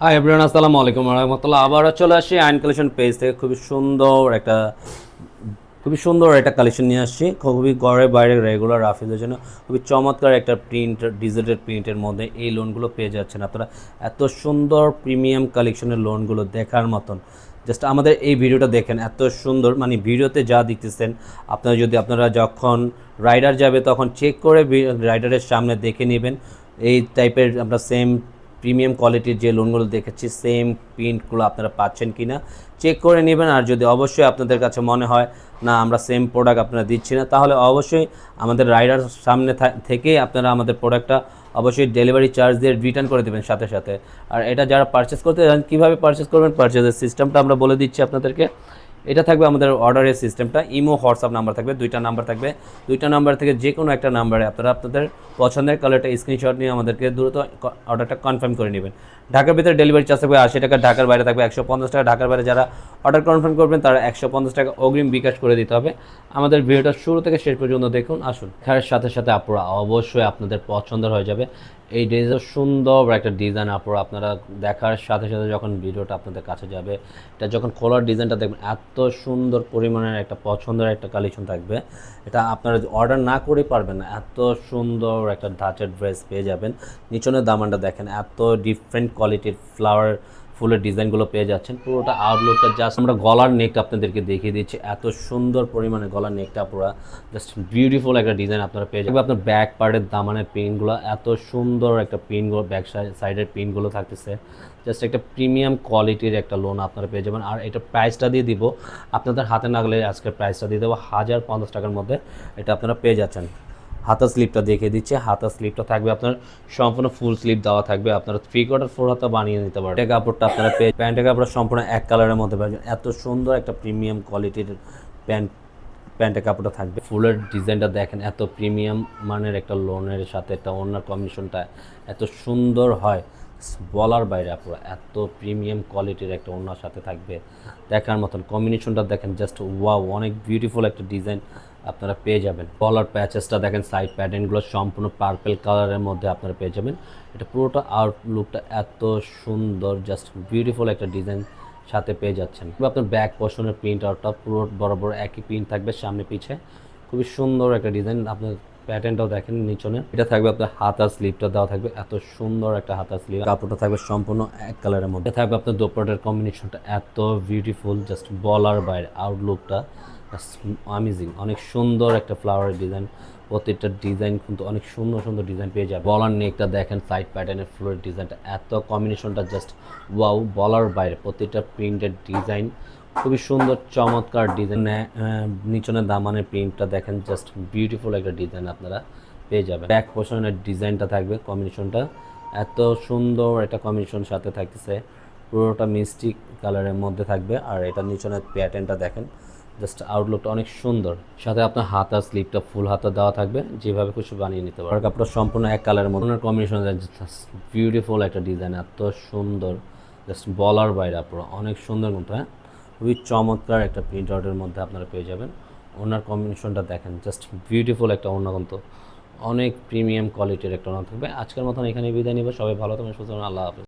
Hi everyone আসসালামু আলাইকুম রহমতুল্লাহ আবারও চলে আসি আইন কালেকশন পেজ থেকে। খুবই সুন্দর একটা, খুবই সুন্দর একটা কালেকশন নিয়ে আসছি। খুবই ঘরে বাইরে রেগুলার রাফিজের জন্য। খুবই চমৎকার একটা প্রিন্ট ডিজিটাল প্রিন্টের মধ্যে এই লোনগুলো পেয়ে যাচ্ছেন আপনারা। এত সুন্দর প্রিমিয়াম কালেকশনের লোনগুলো দেখার মতন। জাস্ট আমাদের এই ভিডিওটা দেখেন, এত সুন্দর। মানে ভিডিওতে যা দেখতেছেন, আপনারা যদি আপনারা যখন রাইডার যাবে, তখন চেক করে রাইডারের সামনে দেখে নেবেন। এই টাইপের আমরা সেম প্রিমিয়াম কোয়ালিটির যে লোনগুলো দেখেছি, সেম প্রিন্টগুলো আপনারা পাচ্ছেন কি না চেক করে নেবেন। আর যদি অবশ্যই আপনাদের কাছে মনে হয়, না, আমরা সেম প্রোডাক্ট আপনারা দিচ্ছি না, তাহলে অবশ্যই আমাদের রাইডার সামনে থা- থেকেই আপনারা আমাদের প্রোডাক্টটা অবশ্যই ডেলিভারি চার্জ দিয়ে রিটার্ন করে দেবেন সাথে সাথে। আর এটা যারা পারচেস করতে চান কীভাবে পারচেস করবেন? পারচেসের সিস্টেমটা আমরা বলে দিচ্ছি আপনাদেরকে। এটা থাকবে আমাদের অর্ডারের সিস্টেমটা ইমো হোয়াটসঅ্যাপ নাম্বার থাকবে, দুইটা নাম্বার থাকবে। দুইটা নাম্বার থেকে যে কোনো একটা নাম্বারে আপনারা আপনাদের পছন্দের কালারটা স্ক্রিনশট নিয়ে আমাদেরকে দ্রুত অর্ডারটা কনফার্ম করে নেবেন। ঢাকার ভিতরে ডেলিভারি চার্জ থাকবে আশি টাকা, ঢাকার বাইরে থাকবে একশো পঞ্চাশ টাকা। ঢাকার বাইরে যারা অর্ডার কনফার্ম করবেন, তারা একশো পঞ্চাশ টাকা অগ্রিম বিকাশ করে দিতে হবে। আমাদের ভিডিওটা শুরু থেকে শেষ পর্যন্ত দেখুন, আসুন। খেয়ার সাথে সাথে আপুরা অবশ্যই আপনাদের পছন্দের হয়ে যাবে। এই ডিজাইন সুন্দর একটা ডিজাইন আপুরা আপনারা দেখার সাথে সাথে যখন ভিডিওটা আপনাদের কাছে যাবে, এটা যখন খোলার ডিজাইনটা দেখবেন, এত সুন্দর পরিমাণের একটা পছন্দের একটা কালেকশন থাকবে। এটা আপনারা অর্ডার না করে পারবেন না, এত সুন্দর একটা ধাঁচের ড্রেস পেয়ে যাবেন। নিচনের দামানটা দেখেন, এত ডিফারেন্ট কোয়ালিটির ফ্লাওয়ার ফুলের ডিজাইনগুলো পেয়ে যাচ্ছেন। পুরোটা আউটলুকটা জাস্ট আমরা গলার নেকটা আপনাদেরকে দেখিয়ে দিচ্ছি। এত সুন্দর পরিমাণে গলার নেকটা পুরো জাস্ট বিউটিফুল একটা ডিজাইন আপনারা পেয়ে যাবেন। আপনার ব্যাক পার্টের দামানের পিনগুলো এত সুন্দর একটা পিনগুলো ব্যাক সাইডের পিনগুলো থাকতেছে। জাস্ট একটা প্রিমিয়াম কোয়ালিটির একটা লোন আপনারা পেয়ে যাবেন। আর এটা প্রাইসটা দিয়ে দিব। আপনাদের হাতে না গেলে আজকের প্রাইসটা দিয়ে দেবো। হাজার পঞ্চাশ টাকার মধ্যে এটা আপনারা পেয়ে যাচ্ছেন। হাতা স্লিপটা দেখে দিচ্ছে। হাতা স্লিপটা থাকবে আপনার সম্পূর্ণ ফুল স্লিপ দেওয়া থাকবে। আপনারা থ্রি কোয়ার্টার ফোর হাতা বানিয়ে নিতে পারবেন। প্যান্টের কাপড়টা আপনারা পেয়ে প্যান্টের কাপড় সম্পূর্ণ এক কালারের মধ্যে পাবেন। এত সুন্দর একটা প্রিমিয়াম কোয়ালিটির প্যান্ট, প্যান্টের কাপড়টা থাকবে। ফুলের ডিজাইনটা দেখেন, এত প্রিমিয়াম মানের একটা লোনের সাথে একটা অন্য কমিশনটা এত সুন্দর হয়। বলার বাইরে আপুরা, এত প্রিমিয়াম কোয়ালিটির একটা ওনার সাথে থাকবে। দেখার মতন কম্বিনেশনটা দেখেন জাস্ট ওয়াও অনেক বিউটিফুল একটা ডিজাইন আপনারা পেয়ে যাবেন। কলার প্যাচেসটা দেখেন সাইড প্যাটার্নগুলো সম্পূর্ণ পার্পেল কালারের মধ্যে আপনারা পেয়ে যাবেন। এটা পুরোটা আউটলুকটা এত সুন্দর জাস্ট বিউটিফুল একটা ডিজাইন সাথে পেয়ে যাচ্ছেন। আপনার ব্যাক পোর্শনের প্রিন্ট আউটটা পুরো বরাবর একই প্রিন্ট থাকবে সামনে পিছে। খুবই সুন্দর একটা ডিজাইন আপনার প্যাটার্নটাও দেখেন নিচনে। এটা থাকবে আপনার হাতা স্লিপটা দেওয়া থাকবে, এত সুন্দর একটা হাতার স্লিপ কাপড়টা থাকবে সম্পূর্ণ এক কালারের মধ্যে। থাকবে আপনার দোপাটার কম্বিনেশনটা এত বিউটিফুল জাস্ট বলার বাইরে আউটলুকটা আমেজিং অনেক সুন্দর একটা ফ্লাওয়ারের ডিজাইন প্রত্যেকটা ডিজাইন কিন্তু অনেক সুন্দর সুন্দর ডিজাইন পেয়ে যাবে। বলার নেই নেকটা দেখেন সাইড প্যাটার্নের ফ্লোরের ডিজাইনটা এত কম্বিনেশনটা জাস্ট ওয়াও বলার বাইরে। প্রত্যেকটা প্রিন্টেড ডিজাইন খুবই সুন্দর, চমৎকার ডিজাইন নিচনের দামানের প্রিন্টটা দেখেন জাস্ট বিউটিফুল একটা ডিজাইন আপনারা পেয়ে যাবেন। ব্যাক পোর্শনের ডিজাইনটা থাকবে কম্বিনেশনটা এত সুন্দর একটা কম্বিনেশন সাথে থাকতেছে। পুরোটা মিষ্টি কালারের মধ্যে থাকবে। আর এটা নিচনের প্যাটার্নটা দেখেন জাস্ট আউটলুকটা অনেক সুন্দর। সাথে আপনার হাতা স্লিপটা ফুল হাতা দেওয়া থাকবে। যেভাবে খুশি বানিয়ে নিতে পারবেন। কাপড়টা সম্পূর্ণ এক কালারের মধ্যে কম্বিনেশন বিউটিফুল একটা ডিজাইন এত সুন্দর। জাস্ট বলার বাইরে আপনারা অনেক সুন্দর কিন্তু হ্যাঁ? খুবই চমৎকার একটা প্রিন্ট আউটের মধ্যে আপনারা পেয়ে যাবেন। ওনার কম্বিনেশনটা দেখেন। জাস্ট বিউটিফুল একটা ওনা কিন্তু। অনেক প্রিমিয়াম কোয়ালিটির একটা ওনা থাকবে। আজকের মতন এখানে বিদায় নিবে। সবাই ভালো থাকবেন সুতরাং আল্লাহ হাফেজ।